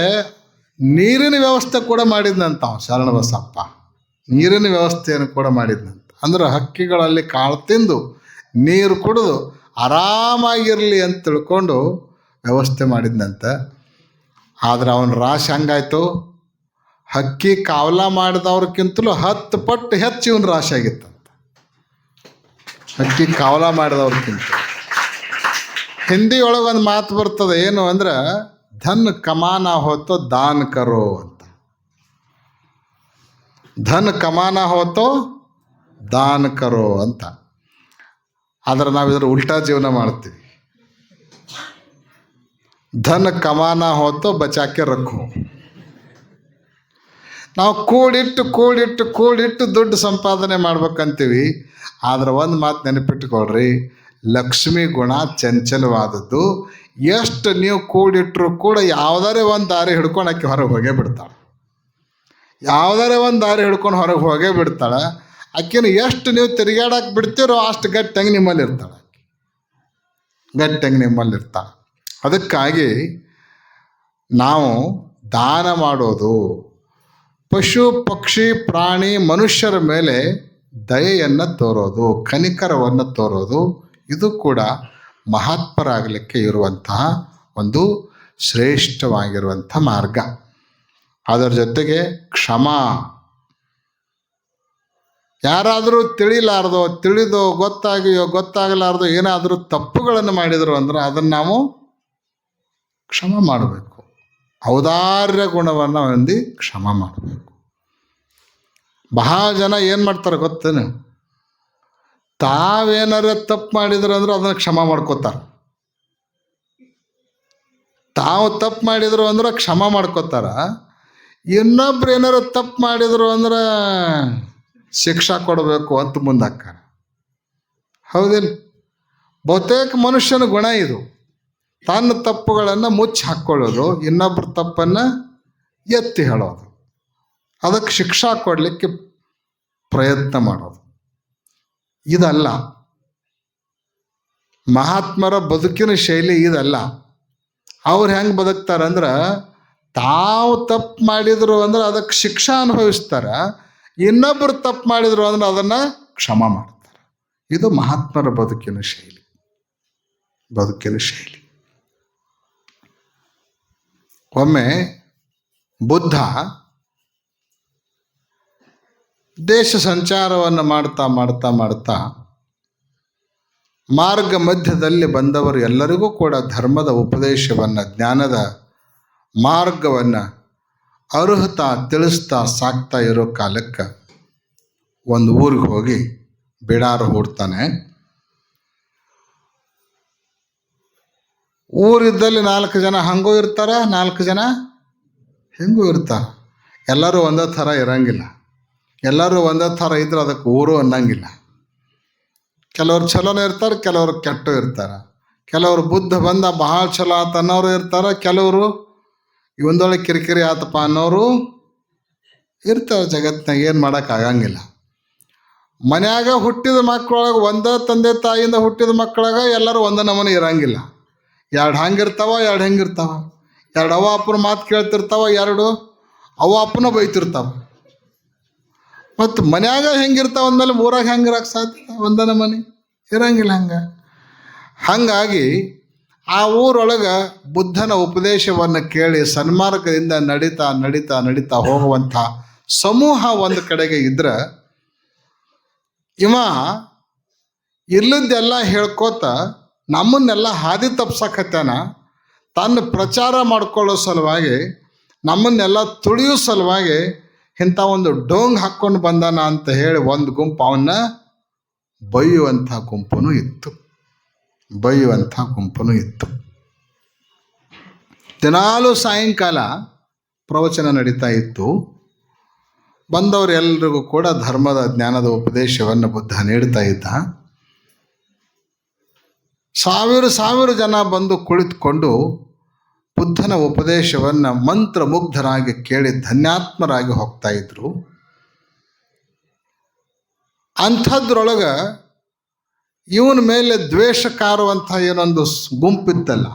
Speaker 1: ನೀರಿನ ವ್ಯವಸ್ಥೆ ಕೂಡ ಮಾಡಿದ್ನಂತ ಅವ ಶರಣಬಸಪ್ಪ. ನೀರಿನ ವ್ಯವಸ್ಥೆಯನ್ನು ಕೂಡ ಮಾಡಿದ್ನಂತ. ಅಂದ್ರೆ ಹಕ್ಕಿಗಳಲ್ಲಿ ಕಾಳು ತಿಂದು ನೀರು ಕುಡಿದು ಆರಾಮಾಗಿರಲಿ ಅಂತ ತಿಳ್ಕೊಂಡು ವ್ಯವಸ್ಥೆ ಮಾಡಿದ್ನಂತ. ಆದರೆ ಅವನ ರಾಶಿ ಹಂಗಾಯ್ತು. ಹಕ್ಕಿ ಕಾವಲ ಮಾಡಿದವ್ರಕ್ಕಿಂತಲೂ ಹತ್ತು ಪಟ್ಟು ಹೆಚ್ಚು ಇವನ್ ರಾಶಿ ಆಗಿತ್ತಂತ ಹಕ್ಕಿ ಕಾವಲ ಮಾಡಿದವ್ರಕ್ಕಿಂತ. ಹಿಂದಿ ಒಳಗೆ ಒಂದು ಮಾತು ಬರ್ತದೆ, ಏನು ಅಂದ್ರೆ, ಧನ್ ಕಮಾನ ಹೋತೋ ದಾನ್ ಕರೋ ಅಂತ. ಧನ್ ಕಮಾನ ಹೋತೋ ದಾನ್ ಕರೋ ಅಂತ. ಆದ್ರೆ ನಾವು ಇದ್ರ ಉಲ್ಟಾ ಜೀವನ ಮಾಡ್ತೀವಿ. ಧನ್ ಕಮಾನ ಹೋತೋ ಬಚಾಕೆ ರಖೋ ನಾವು ಕೂಡಿಟ್ಟು ಕೂಡಿಟ್ಟು ಕೂಡಿಟ್ಟು ದುಡ್ಡು ಸಂಪಾದನೆ ಮಾಡ್ಬೇಕಂತೀವಿ. ಆದ್ರೆ ಒಂದು ಮಾತು ನೆನಪಿಟ್ಕೊಳ್ರಿ, ಲಕ್ಷ್ಮಿ ಗುಣ ಚಂಚಲವಾದದ್ದು. ಎಷ್ಟು ನೀವು ಕೂಡಿಟ್ರು ಕೂಡ ಯಾವ್ದಾರೆ ಒಂದು ದಾರಿ ಹಿಡ್ಕೊಂಡು ಆಕೆ ಹೊರಗೆ ಹೋಗೇ ಬಿಡ್ತಾಳೆ. ಯಾವ್ದಾರೆ ಒಂದು ದಾರಿ ಹಿಡ್ಕೊಂಡು ಹೊರಗೆ ಹೋಗೇ ಬಿಡ್ತಾಳೆ. ಅಕ್ಕಿನ ಎಷ್ಟು ನೀವು ತಿರುಗಾಡಕ್ಕೆ ಬಿಡ್ತೀರೋ ಅಷ್ಟು ಗಟ್ಟಿಯಾಗಿ ನಿಮ್ಮಲ್ಲಿ ಇರ್ತಾಳೆ ಗಟ್ಟಿಯಾಗಿ ನಿಮ್ಮಲ್ಲಿ ಇರ್ತಾಳೆ. ಅದಕ್ಕಾಗಿ ನಾವು ದಾನ ಮಾಡೋದು ಪಶು, ಪಕ್ಷಿ, ಪ್ರಾಣಿ, ಮನುಷ್ಯರ ಮೇಲೆ ದಯೆಯನ್ನು ತೋರೋದು, ಕನಿಕರವನ್ನು ತೋರೋದು, ಇದು ಕೂಡ ಮಹಾತ್ಮರಾಗಲಿಕ್ಕೆ ಇರುವಂತಹ ಒಂದು ಶ್ರೇಷ್ಠವಾಗಿರುವಂಥ ಮಾರ್ಗ. ಅದರ ಜೊತೆಗೆ ಕ್ಷಮ. ಯಾರಾದರೂ ತಿಳಿಲಾರ್ದೋ, ತಿಳಿದೋ, ಗೊತ್ತಾಗಿಯೋ, ಗೊತ್ತಾಗಲಾರ್ದೋ ಏನಾದರೂ ತಪ್ಪುಗಳನ್ನು ಮಾಡಿದರು ಅಂದ್ರೆ ಅದನ್ನು ನಾವು ಕ್ಷಮ ಮಾಡಬೇಕು. ಔದಾರ್ಯ ಗುಣವನ್ನು ಹೊಂದಿ ಕ್ಷಮ ಮಾಡಬೇಕು. ಬಹಳ ಜನ ಏನು ಮಾಡ್ತಾರೆ ಗೊತ್ತೇನು? ತಾವೇನಾರ ತಪ್ಪು ಮಾಡಿದ್ರು ಅಂದ್ರೆ ಅದನ್ನು ಕ್ಷಮ ಮಾಡ್ಕೋತಾರೆ. ತಾವು ತಪ್ಪು ಮಾಡಿದ್ರು ಅಂದ್ರೆ ಕ್ಷಮ ಮಾಡ್ಕೋತಾರ. ಇನ್ನೊಬ್ರು ಏನಾರ ತಪ್ಪು ಮಾಡಿದ್ರು ಅಂದ್ರೆ ಶಿಕ್ಷಾ ಕೊಡಬೇಕು ಅಂತ ಮುಂದಾಕಾರ ಹೌದಿಲ್ಲ ಬಹುತೇಕ ಮನುಷ್ಯನ ಗುಣ ಇದು. ತನ್ನ ತಪ್ಪುಗಳನ್ನು ಮುಚ್ಚಿ ಹಾಕ್ಕೊಳ್ಳೋದು ಇನ್ನೊಬ್ಬರ ತಪ್ಪನ್ನು ಎತ್ತಿ ಹೇಳೋದು. ಅದಕ್ಕೆ ಶಿಕ್ಷಾ ಕೊಡಲಿಕ್ಕೆ ಪ್ರಯತ್ನ ಮಾಡೋದು. ಇದಲ್ಲ. ಮಹಾತ್ಮರ ಬದುಕಿನ ಶೈಲಿ ಇದಲ್ಲ. ಅವ್ರು ಹೆಂಗೆ ಬದುಕ್ತಾರಂದ್ರೆ ತಾವು ತಪ್ಪು ಮಾಡಿದ್ರು ಅಂದ್ರೆ ಅದಕ್ಕೆ ಶಿಕ್ಷಾ ಅನುಭವಿಸ್ತಾರ ಇನ್ನೊಬ್ಬರು ತಪ್ಪು ಮಾಡಿದ್ರು ಅಂದ್ರೆ ಅದನ್ನು ಕ್ಷಮ ಮಾಡ್ತಾರೆ. ಇದು ಮಹಾತ್ಮರ ಬದುಕಿನ ಶೈಲಿ. ಬದುಕಿನ ಶೈಲಿ. ಒಮ್ಮೆ ಬುದ್ಧ ದೇಶ ಸಂಚಾರವನ್ನು ಮಾಡ್ತಾ ಮಾಡ್ತಾ ಮಾಡ್ತಾ ಮಾರ್ಗ ಮಧ್ಯದಲ್ಲಿ ಬಂದವರು ಎಲ್ಲರಿಗೂ ಕೂಡ ಧರ್ಮದ ಉಪದೇಶವನ್ನು, ಜ್ಞಾನದ ಮಾರ್ಗವನ್ನು ಅರ್ಹತಾ ತಿಳಿಸ್ತಾ ಸಾಕ್ತಾ ಇರೋ ಕಾಲಕ್ಕೆ ಒಂದು ಊರಿಗೆ ಹೋಗಿ ಬಿಡಾರು ಹೂಡ್ತಾನೆ. ಊರಿದ್ದಲ್ಲಿ ನಾಲ್ಕು ಜನ ಹಂಗೂ ಇರ್ತಾರ, ನಾಲ್ಕು ಜನ ಹಿಂಗೂ ಇರ್ತಾರೆ. ಎಲ್ಲರೂ ಒಂದೇ ಥರ ಇರಂಗಿಲ್ಲ. ಎಲ್ಲರೂ ಒಂದೇ ಥರ ಇದ್ರೆ ಅದಕ್ಕೆ ಊರು ಅನ್ನಂಗಿಲ್ಲ. ಕೆಲವ್ರು ಚಲೋನೇ ಇರ್ತಾರೆ, ಕೆಲವರು ಕೆಟ್ಟು ಇರ್ತಾರೆ. ಕೆಲವರು ಬುದ್ಧ ಬಂದ ಬಹಳ ಚಲೋ ಆತ ಅನ್ನೋರು ಇರ್ತಾರೆ, ಕೆಲವರು ಇವೊಂದೊಳಗೆ ಕಿರಿಕಿರಿ ಆತಪ್ಪ ಅನ್ನೋರು ಇರ್ತಾರೆ ಜಗತ್ತಿನಾಗ, ಏನು ಮಾಡೋಕ್ಕಾಗಂಗಿಲ್ಲ ಮನ್ಯಾಗ ಹುಟ್ಟಿದ ಮಕ್ಕಳೊಳಗೆ ಒಂದೇ ತಂದೆ ತಾಯಿಯಿಂದ ಹುಟ್ಟಿದ ಮಕ್ಕಳಾಗ ಎಲ್ಲರೂ ಒಂದೇ ನಮೂನೆ ಇರಂಗಿಲ್ಲ. ಎರಡು ಹಂಗಿರ್ತಾವ, ಎರಡು ಹೆಂಗಿರ್ತಾವ. ಎರಡು ಅವ ಅಪ್ಪನ ಮಾತು ಕೇಳ್ತಿರ್ತಾವ, ಎರಡು ಅವ ಅಪ್ಪನ ಬೈತಿರ್ತಾವ. ಮತ್ತು ಮನ್ಯಾಗ ಹೆಂಗಿರ್ತಾವ ಅಂದಮೇಲೆ ಊರಾಗ ಹೆಂಗೆ ಇರಕ್ಕೆ ಸಾಧ್ಯ? ಒಂದನ ಮನೆ. ಇರಂಗಿಲ್ಲ ಹಂಗೆ. ಹಾಗಾಗಿ ಆ ಊರೊಳಗೆ ಬುದ್ಧನ ಉಪದೇಶವನ್ನು ಕೇಳಿ ಸನ್ಮಾರ್ಗದಿಂದ ನಡೀತಾ ನಡೀತಾ ನಡೀತಾ ಹೋಗುವಂಥ ಸಮೂಹ ಒಂದು ಕಡೆಗೆ ಇದ್ರೆ ಇವ ಇಲ್ಲದ್ದೆಲ್ಲ ಹೇಳ್ಕೋತ ನಮ್ಮನ್ನೆಲ್ಲ ಹಾದಿ ತಪ್ಸಕತ್ತಾನ? ತನ್ನ ಪ್ರಚಾರ ಮಾಡ್ಕೊಳ್ಳೋ ಸಲುವಾಗಿ, ನಮ್ಮನ್ನೆಲ್ಲ ತುಳಿಯೋ ಸಲುವಾಗಿ ಇಂಥ ಒಂದು ಡೋಂಗ್ ಹಾಕ್ಕೊಂಡು ಬಂದಾನ ಅಂತ ಹೇಳಿ ಒಂದು ಗುಂಪು ಅವನ್ನ ಬೈಯುವಂಥ ಗುಂಪು ಇತ್ತು. ಬೈಯುವಂಥ ಗುಂಪು ಇತ್ತು. ದಿನಾಲೂ ಸಾಯಂಕಾಲ ಪ್ರವಚನ ನಡೀತಾ ಇತ್ತು. ಬಂದವರೆಲ್ಲರಿಗೂ ಕೂಡ ಧರ್ಮದ ಜ್ಞಾನದ ಉಪದೇಶವನ್ನು ಬುದ್ಧ ನೀಡ್ತಾ ಇದ್ದ. ಸಾವಿರ ಸಾವಿರ ಜನ ಬಂದು ಕುಳಿತುಕೊಂಡು ಬುದ್ಧನ ಉಪದೇಶವನ್ನು ಮಂತ್ರಮುಗ್ಧರಾಗಿ ಕೇಳಿ ಧನ್ಯಾತ್ಮರಾಗಿ ಹೋಗ್ತಾ ಇದ್ರು. ಅಂಥದ್ರೊಳಗೆ ಇವನ ಮೇಲೆ ದ್ವೇಷ ಕಾರುವಂಥ ಏನೊಂದು ಗುಂಪಿತ್ತಲ್ಲ.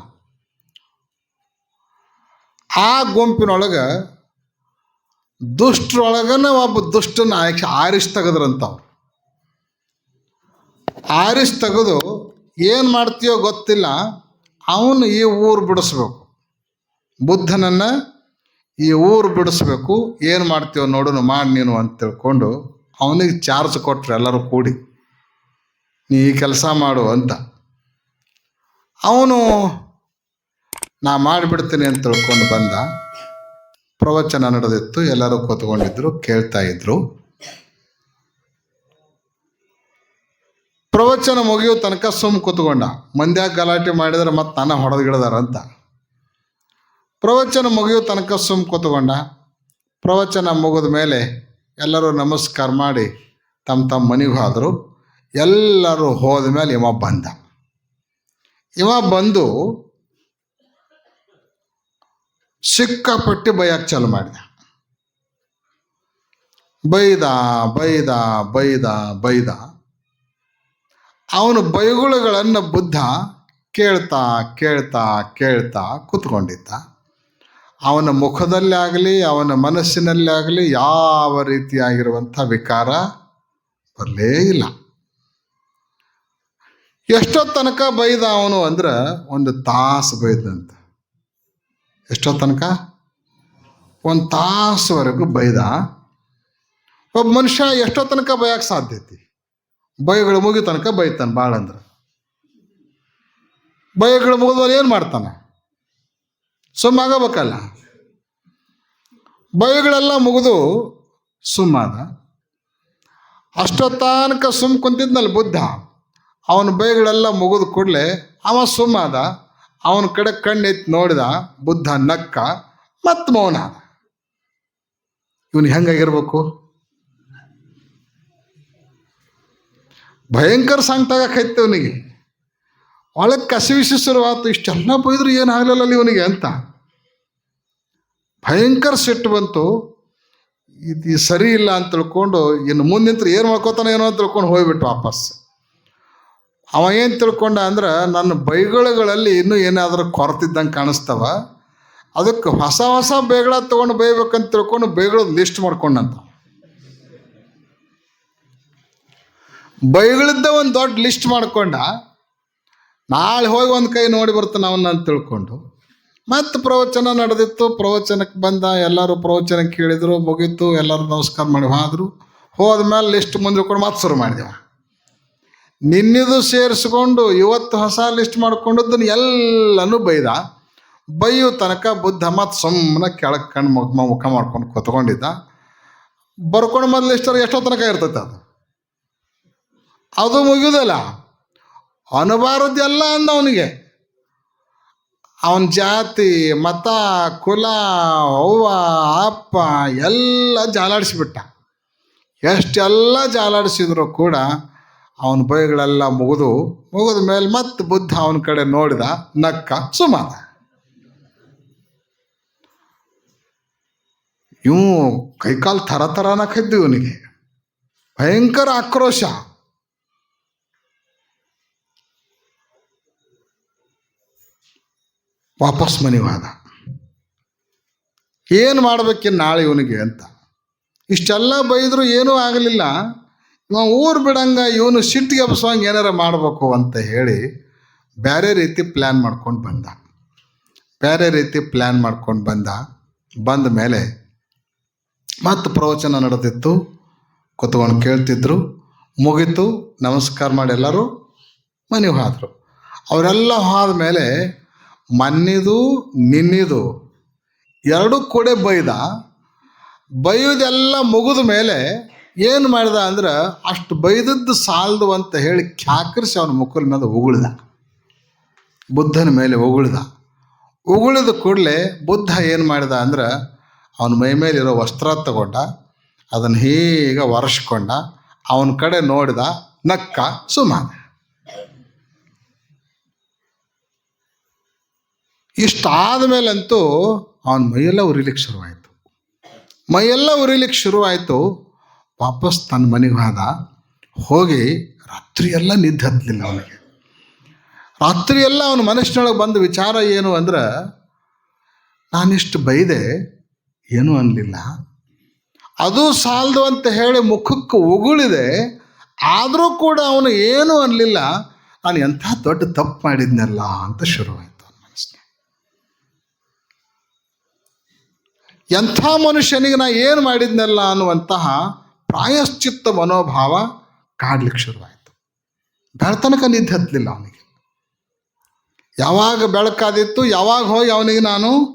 Speaker 1: ಆ ಗುಂಪಿನೊಳಗೆ ದುಷ್ಟರೊಳಗನ ಒಬ್ಬ ದುಷ್ಟನ ಆಯ್ಕೆ ಆರಿಸ್ ತೆಗೆದ್ರಂತವ್ರು. ಆರಿಸ್ ತೆಗೆದು ಏನು ಮಾಡ್ತೀಯೋ ಗೊತ್ತಿಲ್ಲ, ಅವನು ಈ ಊರು ಬಿಡಿಸ್ಬೇಕು. ಬುದ್ಧನನ್ನು ಈ ಊರು ಬಿಡಿಸ್ಬೇಕು. ಏನು ಮಾಡ್ತೀಯೋ ನೋಡೋಣ ಮಾಡಿ ನೀನು ಅಂತ ತಿಳ್ಕೊಂಡು ಅವನಿಗೆ ಚಾರ್ಜ್ ಕೊಟ್ರು ಎಲ್ಲರೂ ಕೂಡಿ. ನೀ ಈ ಕೆಲಸ ಮಾಡು ಅಂತ. ಅವನು, ನಾ ಮಾಡಿಬಿಡ್ತೀನಿ ಅಂತ ತಿಳ್ಕೊಂಡು ಬಂದ. ಪ್ರವಚನ ನಡೆದಿತ್ತು, ಎಲ್ಲರೂ ಕೂತ್ಕೊಂಡಿದ್ರು, ಕೇಳ್ತಾ ಇದ್ರು. ಪ್ರವಚನ ಮುಗಿಯೋ ತನಕ ಸುಮ್ ಕೂತ್ಕೊಂಡ. ಮಂದ್ಯ ಗಲಾಟೆ ಮಾಡಿದ್ರೆ ಮತ್ತೆ ನನ್ನ ಹೊಡೆದ್ಗಿಡದಾರ ಅಂತ. ಪ್ರವಚನ ಮುಗಿಯೋ ತನಕ ಸುಮ್ ಕೂತ್ಕೊಂಡ. ಪ್ರವಚನ ಮುಗಿದ ಮೇಲೆ ಎಲ್ಲರೂ ನಮಸ್ಕಾರ ಮಾಡಿ ತಮ್ಮ ತಮ್ಮ ಮನೆಗೆ ಹೋದರು. ಎಲ್ಲರೂ ಹೋದ ಮೇಲೆ ಇವ ಬಂದ. ಇವ ಬಂದು ಸಿಕ್ಕಾಪಟ್ಟಿ ಬೈಯಕ್ಕೆ ಚಾಲು ಮಾಡಿದ. ಬೈದ ಬೈದ ಬೈದ ಬೈದ. ಅವನು ಬೈಗುಳಗಳನ್ನು ಬುದ್ಧ ಕೇಳ್ತಾ ಕೇಳ್ತಾ ಕೇಳ್ತಾ ಕೂತ್ಕೊಂಡಿದ್ದ. ಅವನ ಮುಖದಲ್ಲೇ ಆಗಲಿ ಅವನ ಮನಸ್ಸಿನಲ್ಲಿ ಆಗಲಿ ಯಾವ ರೀತಿಯಾಗಿರುವಂಥ ವಿಕಾರ ಬರಲೇ ಇಲ್ಲ. ಎಷ್ಟೋ ತನಕ ಬೈದ ಅವನು ಅಂದ್ರೆ ಒಂದು ತಾಸು ಬೈದಂತ. ಎಷ್ಟೋ ತನಕ? ಒಂದು ತಾಸುವರೆಗೂ ಬೈದ. ಒಬ್ಬ ಮನುಷ್ಯ ಎಷ್ಟೋ ತನಕ ಬಯಕ್ಕೆ ಸಾಧ್ಯತೆ ಬೈಗಳು ಮುಗಿ ತನಕ ಬೈತಾನೆ ಭಾಳ ಅಂದ್ರೆ. ಬೈಗಳು ಮುಗಿದ್ಮೇಲೆ ಏನು ಮಾಡ್ತಾನೆ? ಸುಮ್ಮಾಗಬೇಕಲ್ಲ. ಬೈಗಳೆಲ್ಲ ಮುಗಿದು ಸುಮ್ಮಾದ. ಅಷ್ಟೋ ತನಕ ಸುಮ್ ಕುಂತಿದ್ನಲ್ಲ ಬುದ್ಧ. ಅವನ ಬೈಗಳೆಲ್ಲ ಮುಗಿದ ಕೂಡಲೇ ಅವ ಸುಮ್ಮಾದ. ಅವನ ಕಡೆ ಕಣ್ಣೆತ್ತಿ ನೋಡಿದ ಬುದ್ಧ ನಕ್ಕ ಮತ್ತು ಮೌನ ಇವನು ಹೆಂಗಾಗಿರ್ಬೇಕು? ಭಯಂಕರ ಸಂಕಟಾಗೈತೆ ಅವನಿಗೆ. ಒಳಗೆ ಕಸಿವಿಸಿ ಶುರುವಾತು ಇಷ್ಟೆಲ್ಲ ಬೈದ್ರು ಏನು ಅಲ್ಲಿ ಇವನಿಗೆ ಅಂತ. ಭಯಂಕರ ಸಿಟ್ಟು ಬಂತು. ಇದು ಸರಿ ಇಲ್ಲ ಅಂತ ತಿಳ್ಕೊಂಡು, ಇನ್ನು ಮುಂದೆ ಮುಂದಿಂತ್ರ ಏನು ಮಾಡ್ಕೋತಾನೆ ಏನೋ ಅಂತ ತಿಳ್ಕೊಂಡು ಹೋಗ್ಬಿಟ್ಟು ವಾಪಸ್. ಅವ ಏನು ತಿಳ್ಕೊಂಡ ಅಂದ್ರೆ, ನನ್ನ ಬೈಗಳುಗಳಲ್ಲಿ ಇನ್ನೂ ಏನಾದರೂ ಕೊರತಿದ್ದಂಗೆ ಕಾಣಿಸ್ತವ, ಅದಕ್ಕೆ ಹೊಸ ಹೊಸ ಬೇಗಳ ತೊಗೊಂಡು ಬೈಬೇಕಂತ ತಿಳ್ಕೊಂಡು ಬೈಗಳು ಲಿಸ್ಟ್ ಮಾಡ್ಕೊಂಡಂತ. ಬೈಗಳಿದ್ದ ಒಂದು ದೊಡ್ಡ ಲಿಸ್ಟ್ ಮಾಡ್ಕೊಂಡ, ನಾಳೆ ಹೋಗಿ ಒಂದು ಕೈ ನೋಡಿ ಬರ್ತಾನೆ ಅವನ್ನ ಅಂತ ತಿಳ್ಕೊಂಡು. ಮತ್ತು ಪ್ರವಚನ ನಡೆದಿತ್ತು ಪ್ರವಚನಕ್ಕೆ ಬಂದ, ಎಲ್ಲರೂ ಪ್ರವಚನ ಕೇಳಿದ್ರು, ಮುಗೀತು, ಎಲ್ಲರೂ ನಮಸ್ಕಾರ ಮಾಡಿ ಹೋದ್ರು. ಹೋದ್ಮೇಲೆ ಲಿಸ್ಟ್ ಮುಂದಿರ್ಕೊಂಡು ಮತ್ತೆ ಶುರು ಮಾಡಿದೆವ. ನಿನ್ನಿದು ಸೇರಿಸ್ಕೊಂಡು ಇವತ್ತು ಹೊಸ ಲಿಸ್ಟ್ ಮಾಡ್ಕೊಂಡದ್ದನ್ನು ಎಲ್ಲನೂ ಬೈದ. ಬೈಯೋ ತನಕ ಬುದ್ಧ ಮತ್ತು ಸುಮ್ಮನೆ ಕೆಳಗೆ ಕಣ್ಣು ಮುಖ ಮುಖ ಮಾಡ್ಕೊಂಡು ಕೂತ್ಕೊಂಡಿದ್ದ. ಬರ್ಕೊಂಡು ಮೊದಲು ಲಿಸ್ಟರ್ ಎಷ್ಟೋ ತನಕ ಇರ್ತೈತೆ ಅದು. ಅದು ಮುಗಿಯೋದಲ್ಲ ಅನಬಾರದ್ದೆಲ್ಲ ಅಂದ ಅವನಿಗೆ ಅವನ ಜಾತಿ, ಮತ, ಕುಲ, ಅವ್ವ, ಅಪ್ಪ ಎಲ್ಲ ಜಾಲಾಡಿಸಿಬಿಟ್ಟ. ಎಷ್ಟೆಲ್ಲ ಜಾಲಾಡಿಸಿದ್ರು ಕೂಡ ಅವನ ಬೈಗಳೆಲ್ಲ ಮುಗಿದು, ಮುಗಿದ ಮೇಲೆ ಮತ್ತೆ ಬುದ್ಧ ಅವನ ಕಡೆ ನೋಡಿದ ನಕ್ಕ ಸುಮಾರ ಇವು ಕೈಕಾಲು ಥರ ಥರ ನಕ್ಕಿದ್ದು ಇವನಿಗೆ. ಭಯಂಕರ ಆಕ್ರೋಶ. ವಾಪಸ್ ಮನೆಗೆ ಹೋದ. ಏನು ಮಾಡ್ಬೇಕಿನ್ ನಾಳೆ ಇವನಿಗೆ ಅಂತ. ಇಷ್ಟೆಲ್ಲ ಬೈದರೂ ಏನೂ ಆಗಲಿಲ್ಲ. ಇವ ಊರು ಬಿಡಂಗ ಇವನು ಸಿಟ್ಟಿಗೆ ಎಬ್ಸೋಂಗೆ ಏನಾರ ಮಾಡಬೇಕು ಅಂತ ಹೇಳಿ ಬೇರೆ ರೀತಿ ಪ್ಲ್ಯಾನ್ ಮಾಡ್ಕೊಂಡು ಬಂದ. ಬೇರೆ ರೀತಿ ಪ್ಲ್ಯಾನ್ ಮಾಡ್ಕೊಂಡು ಬಂದ. ಬಂದ ಮೇಲೆ ಮತ್ತು ಪ್ರವಚನ ನಡೆದಿತ್ತು. ಕೂತ್ಕೊಂಡು ಕೇಳ್ತಿದ್ರು. ಮುಗೀತು. ನಮಸ್ಕಾರ ಮಾಡಿ ಎಲ್ಲರೂ ಮನೆಗೆ ಹೋದರು. ಅವರೆಲ್ಲ ಹೋದ ಮೇಲೆ ಮನ್ನಿದು, ನಿನ್ನಿದು. ಎರಡೂ ಕೂಡ ಬೈದ. ಬೈಯೋದೆಲ್ಲ ಮುಗಿದ ಮೇಲೆ ಏನು ಮಾಡಿದ ಅಂದ್ರೆ ಅಷ್ಟು ಬೈದದ್ದು ಸಾಲದು ಅಂತ ಹೇಳಿ ಖ್ಯಾಕರಿಸಿ ಅವನ ಮುಖದ ಮೇಲೆ ಉಗುಳ್ದ. ಬುದ್ಧನ ಮೇಲೆ ಉಗುಳ್ದ. ಉಗುಳಿದ ಕೂಡಲೇ ಬುದ್ಧ ಏನು ಮಾಡಿದ ಅಂದ್ರೆ ಅವನ ಮೈ ಮೇಲಿರೋ ವಸ್ತ್ರ ತಗೊಂಡ, ಅದನ್ನು ಹೀಗೆ ಒರೆಸ್ಕೊಂಡ, ಅವನ ಕಡೆ ನೋಡಿದ, ನಕ್ಕ ಸುಮಾನ. ಇಷ್ಟಾದ ಮೇಲಂತೂ ಅವನ ಮೈಯೆಲ್ಲ ಉರಿಲಿಕ್ಕೆ ಶುರುವಾಯಿತು. ಮೈಯೆಲ್ಲ ಉರಿಲಿಕ್ಕೆ ಶುರುವಾಯಿತು. ವಾಪಸ್ ತನ್ನ ಮನೆಗೆ ಹೋದ. ಹೋಗಿ ರಾತ್ರಿಯೆಲ್ಲ ನಿದ್ದೆ ಹತ್ತಲಿಲ್ಲ ಅವನಿಗೆ. ರಾತ್ರಿಯೆಲ್ಲ ಅವನ ಮನಸ್ಸಿನೊಳಗೆ ಬಂದ ವಿಚಾರ ಏನು ಅಂದ್ರೆ, ನಾನಿಷ್ಟು ಬೈದೆ, ಏನೂ ಅನ್ನಲಿಲ್ಲ ಅದು ಸಾಲದು ಅಂತ ಹೇಳಿ ಮುಖಕ್ಕೆ ಉಗುಳಿದೆ. ಆದರೂ ಕೂಡ ಅವನು ಏನೂ ಅನ್ನಲಿಲ್ಲ ನಾನು ಎಂಥ ದೊಡ್ಡ ತಪ್ಪು ಮಾಡಿದ್ನಲ್ಲ ಅಂತ ಶುರುವಾಯಿತು. ಎಂಥ ಮನುಷ್ಯನಿಗೆ ನಾ ಏನು ಮಾಡಿದ್ನಲ್ಲ ಅನ್ನುವಂತಹ ಪ್ರಾಯಶ್ಚಿತ್ತ ಮನೋಭಾವ ಕಾಡ್ಲಿಕ್ಕೆ ಶುರುವಾಯಿತು. ಬೆಳತನಕ ನಿದ್ದೆ ಹತ್ತಲಿಲ್ಲ ಅವನಿಗೆ. ಯಾವಾಗ ಬೆಳಕಾದಿತ್ತು, ಯಾವಾಗ ಹೋಗಿ ಅವನಿಗೆ ನಾನು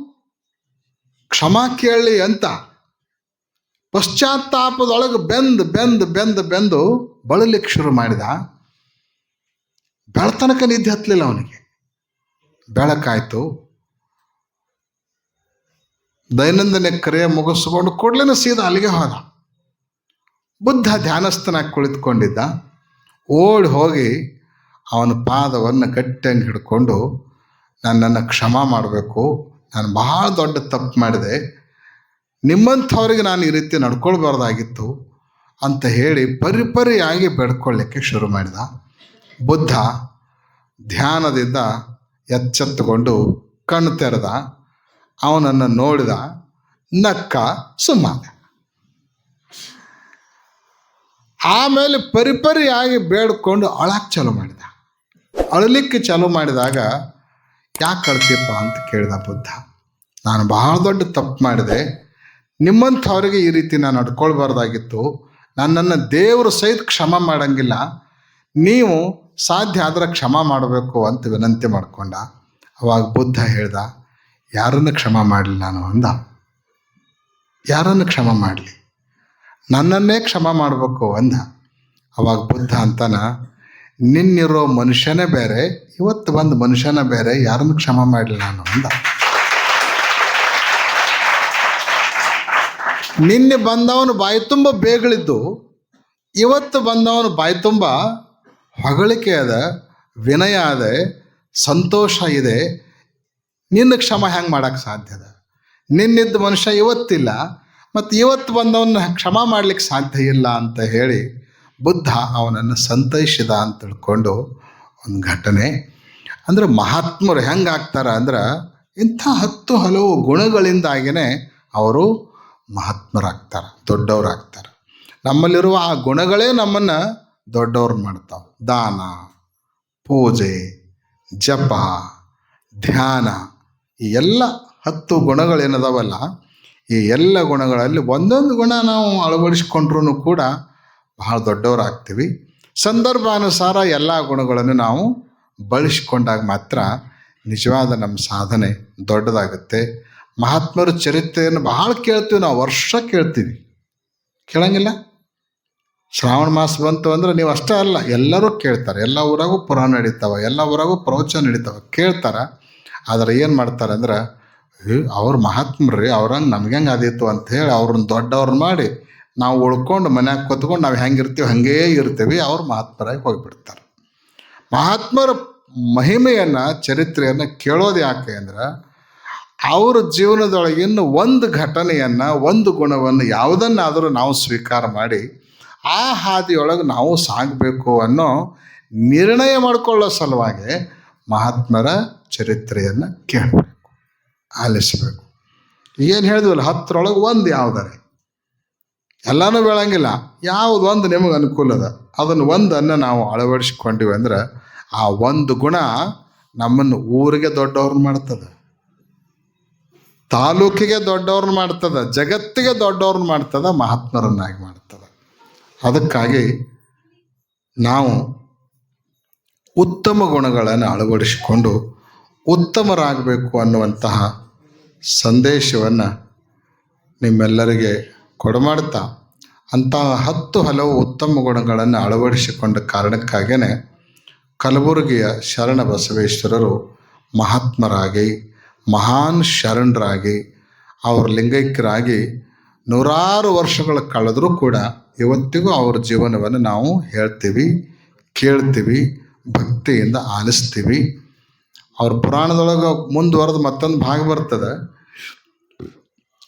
Speaker 1: ಕ್ಷಮಾ ಕೇಳಲಿ ಅಂತ ಪಶ್ಚಾತ್ತಾಪದೊಳಗೆ ಬೆಂದು ಬೆಂದು ಬೆಂದು ಬೆಂದು ಬಳಲಿಕ್ಕೆ ಶುರು ಮಾಡಿದ. ಬೆಳತನಕ ನಿದ್ದೆ ಹತ್ತಲಿಲ್ಲ ಅವನಿಗೆ. ಬೆಳಕಾಯ್ತು. ದೈನಂದಿನ ಕ್ರಿಯೆ ಮುಗಿಸ್ಕೊಂಡು ಕೂಡಲೇ ಸೀದಾ ಅಲ್ಲಿಗೆ ಹೋದ. ಬುದ್ಧ ಧ್ಯಾನಸ್ಥನಾಗಿ ಕುಳಿತುಕೊಂಡಿದ್ದ. ಓಡಿ ಹೋಗಿ ಅವನ ಪಾದವನ್ನು ಗಟ್ಟಿಯಂಗೆ ಹಿಡ್ಕೊಂಡು ನನ್ನನ್ನು ಕ್ಷಮ ಮಾಡಬೇಕು. ನಾನು ಬಹಳ ದೊಡ್ಡ ತಪ್ಪು ಮಾಡಿದೆ. ನಿಮ್ಮಂಥವ್ರಿಗೆ ನಾನು ಈ ರೀತಿ ನಡ್ಕೊಳ್ಬಾರ್ದಾಗಿತ್ತು ಅಂತ ಹೇಳಿ ಪರಿಪರಿಯಾಗಿ ಬೆಡ್ಕೊಳ್ಳಿಕ್ಕೆ ಶುರು ಮಾಡಿದ. ಬುದ್ಧ ಧ್ಯಾನದಿಂದ ಎಚ್ಚೆತ್ತುಕೊಂಡು ಕಣ್ಣು ತೆರೆದ. ಅವನನ್ನು ನೋಡಿದ ನಕ್ಕ ಸುಮ್ಮನೆ. ಆಮೇಲೆ ಪರಿಪರಿಯಾಗಿ ಬೇಡ್ಕೊಂಡು ಅಳಕ್ಕೆ ಚಾಲು ಮಾಡಿದ. ಅಳಲಿಕ್ಕೆ ಚಾಲು ಮಾಡಿದಾಗ, ಯಾಕೆ ಅಳ್ತೀಪ್ಪ ಅಂತ ಕೇಳಿದ ಬುದ್ಧ. ನಾನು ಬಹಳ ದೊಡ್ಡ ತಪ್ಪು ಮಾಡಿದೆ. ನಿಮ್ಮಂಥವ್ರಿಗೆ ಈ ರೀತಿ ನಾನು ನಡ್ಕೊಳ್ಬಾರ್ದಾಗಿತ್ತು ನನ್ನನ್ನು ದೇವರು ಸಹಿತ ಕ್ಷಮ ಮಾಡಂಗಿಲ್ಲ. ನೀವು ಸಾಧ್ಯ ಆದ್ರೆ ಕ್ಷಮ ಮಾಡಬೇಕು ಅಂತ ವಿನಂತಿ ಮಾಡಿಕೊಂಡ. ಅವಾಗ ಬುದ್ಧ ಹೇಳ್ದ ಯಾರನ್ನು ಕ್ಷಮ ಮಾಡಲಿ ನಾನು ಅಂದ. ಯಾರನ್ನು ಕ್ಷಮ ಮಾಡಲಿ? ನನ್ನನ್ನೇ ಕ್ಷಮ ಮಾಡಬೇಕು ಅಂದ. ಅವಾಗ ಬುದ್ಧ ಅಂತನ, ನಿನ್ನಿರೋ ಮನುಷ್ಯನೇ ಬೇರೆ, ಇವತ್ತು ಬಂದು ಮನುಷ್ಯನ ಬೇರೆ, ಯಾರನ್ನು ಕ್ಷಮ ಮಾಡಲಿ ನಾನು ಅಂದ. ನಿನ್ನೆ ಬಂದವನು ಬಾಯಿ ತುಂಬ ಬೇಗಳಿದ್ದು, ಇವತ್ತು ಬಂದವನು ಬಾಯಿ ತುಂಬ ಹೊಗಳಿಕೆ ಅದ, ವಿನಯ ಅದ, ಸಂತೋಷ ಇದೆ ನಿನ್ನ ಕ್ಷಮ ಹೆಂಗೆ ಮಾಡೋಕ್ಕೆ ಸಾಧ್ಯ ಅದ? ನಿನ್ನಿದ್ದ ಮನುಷ್ಯ ಇವತ್ತಿಲ್ಲ, ಮತ್ತು ಇವತ್ತು ಬಂದವನ್ನ ಕ್ಷಮ ಮಾಡ್ಲಿಕ್ಕೆ ಸಾಧ್ಯ ಇಲ್ಲ ಅಂತ ಹೇಳಿ ಬುದ್ಧ ಅವನನ್ನು ಸಂತೈಸಿದ ಅಂತ ತಿಳ್ಕೊಂಡು ಒಂದು ಘಟನೆ. ಅಂದ್ರೆ ಮಹಾತ್ಮರು ಹೆಂಗೆ ಆಗ್ತಾರೆ ಅಂದ್ರೆ ಇಂಥ ಹತ್ತು ಹಲವು ಗುಣಗಳಿಂದಾಗಿಯೇ ಅವರು ಮಹಾತ್ಮರಾಗ್ತಾರೆ, ದೊಡ್ಡವರಾಗ್ತಾರೆ. ನಮ್ಮಲ್ಲಿರುವ ಆ ಗುಣಗಳೇ ನಮ್ಮನ್ನು ದೊಡ್ಡವ್ರು ಮಾಡ್ತಾವೆ. ದಾನ, ಪೂಜೆ, ಜಪ, ಧ್ಯಾನ. ಈ ಎಲ್ಲ ಹತ್ತು ಗುಣಗಳೇನದವಲ್ಲ ಈ ಎಲ್ಲ ಗುಣಗಳಲ್ಲಿ ಒಂದೊಂದು ಗುಣ ನಾವು ಅಳವಡಿಸ್ಕೊಂಡ್ರೂ ಕೂಡ ಬಹಳ ದೊಡ್ಡವರಾಗ್ತೀವಿ. ಸಂದರ್ಭಾನುಸಾರ ಎಲ್ಲ ಗುಣಗಳನ್ನು ನಾವು ಬಳಸಿಕೊಂಡಾಗ ಮಾತ್ರ ನಿಜವಾದ ನಮ್ಮ ಸಾಧನೆ ದೊಡ್ಡದಾಗುತ್ತೆ. ಮಹಾತ್ಮರ ಚರಿತ್ರೆಯನ್ನು ಬಹಳ ಕೇಳ್ತೀವಿ ನಾವು, ವರ್ಷ ಕೇಳ್ತೀವಿ. ಕೇಳಂಗಿಲ್ಲ? ಶ್ರಾವಣ ಮಾಸ ಬಂತು ಅಂದ್ರೆ ನೀವು ಅಷ್ಟೇ ಅಲ್ಲ, ಎಲ್ಲರೂ ಕೇಳ್ತಾರೆ. ಎಲ್ಲ ಊರಾಗೂ ಪುರಾಣ ನಡೀತಾವೆ, ಎಲ್ಲ ಊರಾಗೂ ಪ್ರವಚನ ನಡೀತಾವೆ, ಕೇಳ್ತಾರೆ. ಆದರೆ ಏನು ಮಾಡ್ತಾರೆ ಅಂದ್ರೆ ಅವ್ರ ಮಹಾತ್ಮರ್ರಿ ಅವ್ರಂಗೆ ನಮ್ಗೆ ಹೆಂಗೆ ಆದಿತ್ತು ಅಂತ ಹೇಳಿ ಅವ್ರನ್ನ ದೊಡ್ಡವ್ರನ್ನ ಮಾಡಿ ನಾವು ಉಳ್ಕೊಂಡು ಮನ್ಯಾಗ ಕೂತ್ಕೊಂಡು ನಾವು ಹೆಂಗಿರ್ತೀವಿ ಹಾಗೇ ಇರ್ತೀವಿ, ಅವ್ರು ಮಹಾತ್ಮರಾಗಿ ಹೋಗಿಬಿಡ್ತಾರೆ. ಮಹಾತ್ಮರ ಮಹಿಮೆಯನ್ನು, ಚರಿತ್ರೆಯನ್ನು ಕೇಳೋದು ಯಾಕೆ ಅಂದ್ರೆ, ಅವ್ರ ಜೀವನದೊಳಗಿನ ಒಂದು ಘಟನೆಯನ್ನು, ಒಂದು ಗುಣವನ್ನು ಯಾವುದನ್ನಾದರೂ ನಾವು ಸ್ವೀಕಾರ ಮಾಡಿ, ಆ ಹಾದಿಯೊಳಗೆ ನಾವು ಸಾಗಬೇಕು ಅನ್ನೋ ನಿರ್ಣಯ ಮಾಡಿಕೊಳ್ಳೋ ಸಲುವಾಗಿ ಮಹಾತ್ಮರ ಚರಿತ್ರೆಯನ್ನು ಕೇಳಬೇಕು, ಆಲಿಸಬೇಕು. ಏನು ಹೇಳಿದ್ವಲ್ಲ, ಹತ್ತರೊಳಗೆ ಒಂದು ಯಾವುದಾರೆ. ಎಲ್ಲನೂ ಬೇಳಂಗಿಲ್ಲ, ಯಾವುದು ಒಂದು ನಿಮಗೆ ಅನುಕೂಲ ಅದ, ಅದನ್ನು ಒಂದನ್ನು ನಾವು ಅಳವಡಿಸ್ಕೊಂಡಿವಿ ಅಂದ್ರೆ, ಆ ಒಂದು ಗುಣ ನಮ್ಮನ್ನು ಊರಿಗೆ ದೊಡ್ಡವ್ರನ್ನ ಮಾಡ್ತದೆ. ತಾಲೂಕಿಗೆ ದೊಡ್ಡವ್ರನ್ನ ಮಾಡ್ತದ, ಜಗತ್ತಿಗೆ ದೊಡ್ಡವ್ರನ್ನ ಮಾಡ್ತದ, ಮಹಾತ್ಮರನ್ನಾಗಿ ಮಾಡ್ತದ. ಅದಕ್ಕಾಗಿ ನಾವು ಉತ್ತಮ ಗುಣಗಳನ್ನು ಅಳವಡಿಸಿಕೊಂಡು ಉತ್ತಮರಾಗಬೇಕು ಅನ್ನುವಂತಹ ಸಂದೇಶವನ್ನು ನಿಮ್ಮೆಲ್ಲರಿಗೆ ಕೊಡಮಾಡ್ತಾ ಅಂತಹ ಹತ್ತು ಹಲವು ಉತ್ತಮ ಗುಣಗಳನ್ನು ಅಳವಡಿಸಿಕೊಂಡ ಕಾರಣಕ್ಕಾಗಿಯೇ ಕಲಬುರಗಿಯ ಶರಣ ಬಸವೇಶ್ವರರು ಮಹಾತ್ಮರಾಗಿ, ಮಹಾನ್ ಶರಣರಾಗಿ, ಅವರ ಲಿಂಗೈಕ್ಯರಾಗಿ ನೂರಾರು ವರ್ಷಗಳು ಕಳೆದರೂ ಕೂಡ ಇವತ್ತಿಗೂ ಅವ್ರ ಜೀವನವನ್ನು ನಾವು ಹೇಳ್ತೀವಿ, ಕೇಳ್ತೀವಿ, ಭಕ್ತಿಯಿಂದ ಆಲಿಸ್ತೀವಿ. ಅವ್ರ ಪುರಾಣದೊಳಗೆ ಮುಂದುವರೆದ ಮತ್ತೊಂದು ಭಾಗ ಬರ್ತದೆ.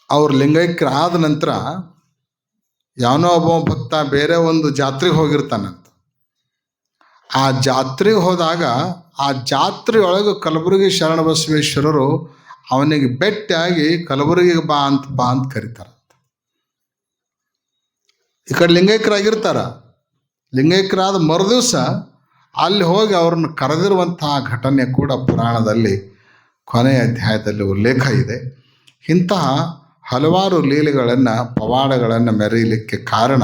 Speaker 1: ಅವ್ರ ಲಿಂಗೈಕ್ಯರಾದ ನಂತರ ಯಾವನೋ ಒಬ್ಬ ಭಕ್ತ ಬೇರೆ ಒಂದು ಜಾತ್ರೆಗೆ ಹೋಗಿರ್ತಾನಂತ. ಆ ಜಾತ್ರೆಗೆ ಹೋದಾಗ ಆ ಜಾತ್ರೆಯೊಳಗೆ ಕಲಬುರಗಿ ಶರಣ ಬಸವೇಶ್ವರರು ಅವನಿಗೆ ಬೆಟ್ಟಾಗಿ ಕಲಬುರಗಿಗೆ ಬಾ ಅಂತ ಬಾ ಅಂತ ಕರೀತಾರ ಈ ಕಡೆ ಲಿಂಗೈಕ್ಯರಾಗಿರ್ತಾರ ಲಿಂಗೈಕ್ಯರಾದ ಮರುದಿವಸ ಅಲ್ಲಿ ಹೋಗಿ ಅವ್ರನ್ನ ಕರೆದಿರುವಂತಹ ಘಟನೆ ಕೂಡ ಪುರಾಣದಲ್ಲಿ ಕೊನೆಯ ಅಧ್ಯಾಯದಲ್ಲಿ ಉಲ್ಲೇಖ ಇದೆ. ಇಂತಹ ಹಲವಾರು ಲೀಲೆಗಳನ್ನು, ಪವಾಡಗಳನ್ನು ಮೆರೆಯಲಿಕ್ಕೆ ಕಾರಣ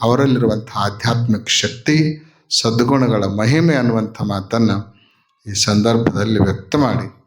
Speaker 1: ಅವರಲ್ಲಿರುವಂಥ ಆಧ್ಯಾತ್ಮಿಕ ಶಕ್ತಿ, ಸದ್ಗುಣಗಳ ಮಹಿಮೆ ಅನ್ನುವಂಥ ಮಾತನ್ನು ಈ ಸಂದರ್ಭದಲ್ಲಿ ವ್ಯಕ್ತ ಮಾಡಿ.